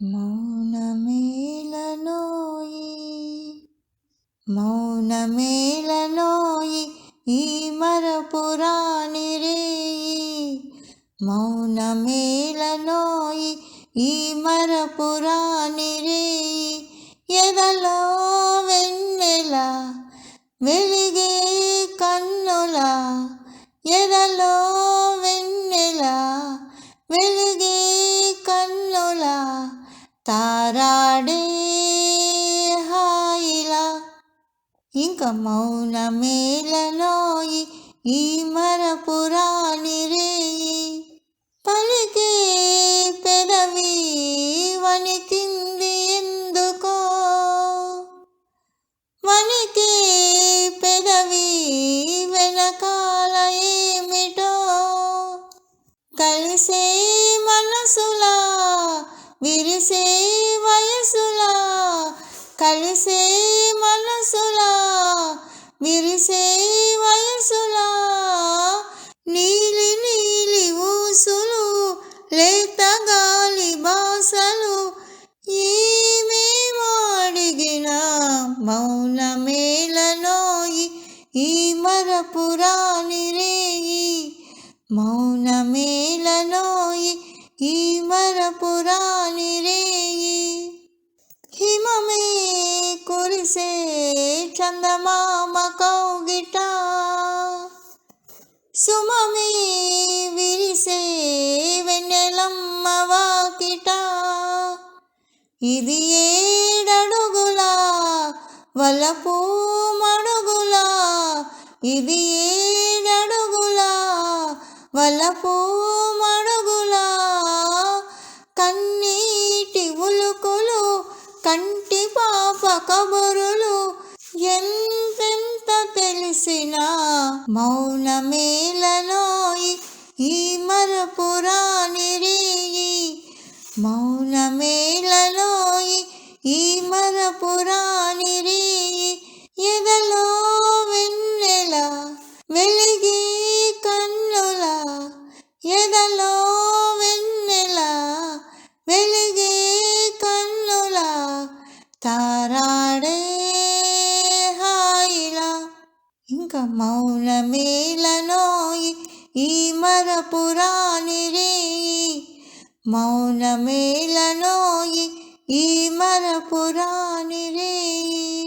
మౌనమేళనోయి మౌనమేళనోయి ఈ మరపురాణి రేయి మౌనమేళనోయి ఈ మరపురాణి రేయి ఎదలో వెన్నెల వెలిగే కన్నుల ఎదలో ఇంక మౌనమేలలోయి ఈ మరపురాని రేయి పలికే పెదవి వణికింది ఎందుకో వణికే పెదవి వెనకాల ఏమిటో కలిసే మనసులా విరిసే వయసులా కలిసే మనసులా విరిసే వయసులా నీలి నీలి ఊసులు లేత గాలి బాసలు ఏమేమో అడిగిన మౌనమేలనోయి ఈ మరపురాని రేయి. మౌనమేలనోయి ఈ మరపురాని చందమామ కౌగిట సుమమే విరిసే వెన్నెలమ్మ వాకిట. ఇది ఏడడుగుల వలపు మడుగుల ఇది ఏడడుగుల వలపు మడుగుల. కన్నీటి ఉలుకులు కంటి పాప కబురులు ఎంతెంత తెలిసినా మౌనమేలలోయి ఈ మరపురాని రేయి. మౌనమేలలోయి ఈ మరపురాని ఇంకా మౌనమేలనోయి ఈ మరపురాని రేయి మౌనమేలనోయి ఈ మరపురాని రేయి